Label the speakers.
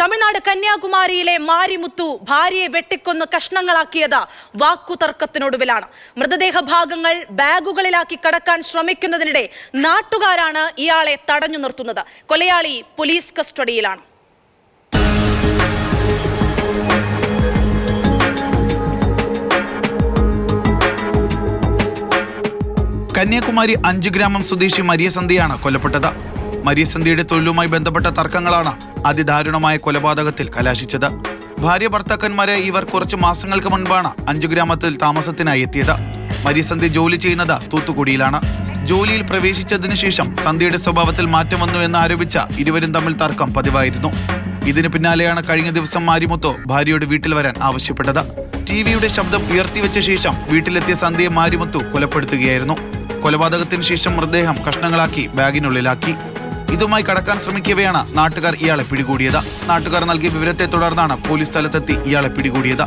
Speaker 1: തമിഴ്നാട് കന്യാകുമാരിയിലെ മാരിമുത്തു ഭാര്യയെ വെട്ടിക്കൊന്ന് കഷ്ണങ്ങളാക്കിയത് വാക്കുതർക്കത്തിനൊടുവിലാണ്. മൃതദേഹ ഭാഗങ്ങൾ ബാഗുകളിലാക്കി കടക്കാൻ ശ്രമിക്കുന്നതിനിടെ നാട്ടുകാരാണ് ഇയാളെ തടഞ്ഞു നിർത്തുന്നത്. കൊലയാളി പോലീസ് കസ്റ്റഡിയിലാണ്.
Speaker 2: കന്യാകുമാരി അഞ്ച് ഗ്രാമം സ്വദേശി മരിയസന്ധിയാണ് കൊല്ലപ്പെട്ടത്. മരിയസന്ധിയുടെ തൊഴിലുമായി ബന്ധപ്പെട്ട തർക്കങ്ങളാണ് അതിദാരുണമായ കൊലപാതകത്തിൽ കലാശിച്ചത്. ഭാര്യ ഭർത്താക്കന്മാരെ ഇവർ കുറച്ച് മാസങ്ങൾക്ക് മുൻപാണ് അഞ്ചു ഗ്രാമത്തിൽ താമസത്തിനായി എത്തിയത്. മരിയസന്ധി ജോലി ചെയ്യുന്നത് തൂത്തുക്കുടിയിലാണ്. ജോലിയിൽ പ്രവേശിച്ചതിനു ശേഷം സന്ധ്യയുടെ സ്വഭാവത്തിൽ മാറ്റം വന്നു എന്ന് ആരോപിച്ച ഇരുവരും തമ്മിൽ തർക്കം പതിവായിരുന്നു. ഇതിന് പിന്നാലെയാണ് കഴിഞ്ഞ ദിവസം മാരിമുത്തോ ഭാര്യയുടെ വീട്ടിൽ വരാൻ ആവശ്യപ്പെട്ടത്. ടിവിയുടെ ശബ്ദം ഉയർത്തിവെച്ച ശേഷം വീട്ടിലെത്തിയ സന്ധ്യയെ മാരിമുത്തു കൊലപ്പെടുത്തുകയായിരുന്നു. കൊലപാതകത്തിന് ശേഷം മൃതദേഹം കഷ്ണങ്ങളാക്കി ബാഗിനുള്ളിലാക്കി. ഇതുമായി കടക്കാൻ ശ്രമിക്കവെയാണ് നാട്ടുകാർ ഇയാളെ പിടികൂടിയത്. നാട്ടുകാർ നൽകിയ വിവരത്തെ തുടർന്നാണ് പോലീസ് സ്ഥലത്തെത്തി ഇയാളെ പിടികൂടിയത്.